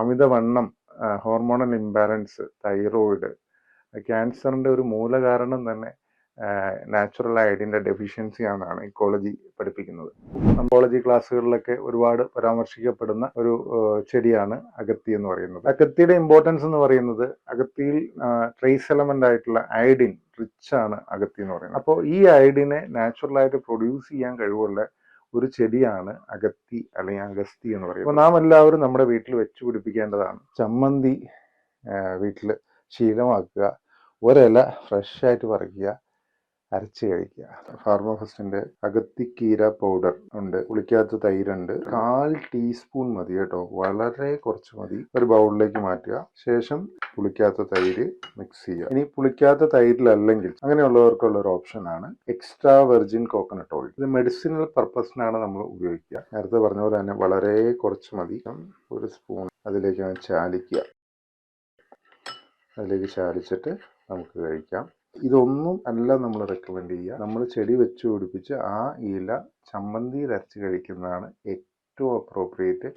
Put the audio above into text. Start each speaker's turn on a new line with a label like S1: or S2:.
S1: അമിതവണ്ണം hormonal imbalance thyroid ക്യാൻസറിന്റെ ഒരു മൂലകാരണം തന്നെ നാച്ചുറൽ അയഡിന്റെ ഡെഫിഷ്യൻസി ആണെന്നാണ് ഇക്കോളജി പഠിപ്പിക്കുന്നത്. അമ്പോളജി ക്ലാസ്സുകളിലൊക്കെ ഒരുപാട് പരാമർശിക്കപ്പെടുന്ന ഒരു ചെടിയാണ് അഗത്തി എന്ന് പറയുന്നത്. അഗത്തിയുടെ ഇമ്പോർട്ടൻസ് എന്ന് പറയുന്നത് അഗത്തിയിൽ ട്രേസ് എലമെന്റ് ആയിട്ടുള്ള അയഡിൻ റിച്ച് ആണ് അഗത്തി എന്ന് പറയുന്നത്. അപ്പോൾ ഈ അയഡിനെ നാച്ചുറൽ ആയിട്ട് പ്രൊഡ്യൂസ് ചെയ്യാൻ കഴിവുള്ള ഒരു ചെടിയാണ് അഗത്തി അല്ലെങ്കിൽ അഗസ്തി എന്ന് പറയുന്നത്. അപ്പോൾ നാം എല്ലാവരും നമ്മുടെ വീട്ടിൽ വെച്ച് പിടിപ്പിക്കേണ്ടതാണ്. ചമ്മന്തി വീട്ടിൽ ശീലമാക്കുക ഒരില ഫ്രഷ് ആയിട്ട് പറിക്കുക അരച്ച് കഴിക്കുക. ഫാർമഫസ്റ്റിന്റെ അകത്തിക്കീര പൗഡർ ഉണ്ട് പുളിക്കാത്ത തൈരുണ്ട്. കാൽ ടീസ്പൂൺ മതി കേട്ടോ. വളരെ കുറച്ച് മതി. ഒരു ബൗളിലേക്ക് മാറ്റുക. ശേഷം പുളിക്കാത്ത തൈര് മിക്സ് ചെയ്യുക. ഇനി പുളിക്കാത്ത തൈരിലല്ലെങ്കിൽ അങ്ങനെയുള്ളവർക്കുള്ള ഒരു ഓപ്ഷനാണ് എക്സ്ട്രാ വെർജിൻ കോക്കനട്ട് ഓയിൽ ഇത് മെഡിസിനൽ പർപ്പസിനാണ് നമ്മൾ ഉപയോഗിക്കുക. നേരത്തെ പറഞ്ഞ പോലെ തന്നെ വളരെ കുറച്ച് മതി. ഒരു സ്പൂൺ അതിലേക്ക് ചാലിക്കുക. അതിലേക്ക് ചാലിച്ചിട്ട് നമുക്ക് കഴിക്കാം. ഇതൊന്നും അല്ല നമ്മൾ റെക്കമെൻഡ് ചെയ്യുക. നമ്മൾ ചെടി വെച്ച് പിടിപ്പിച്ച് ആ ഇല ചമ്മന്തിയിൽ അരച്ച് കഴിക്കുന്നതാണ് ഏറ്റവും അപ്രോപ്രിയേറ്റ്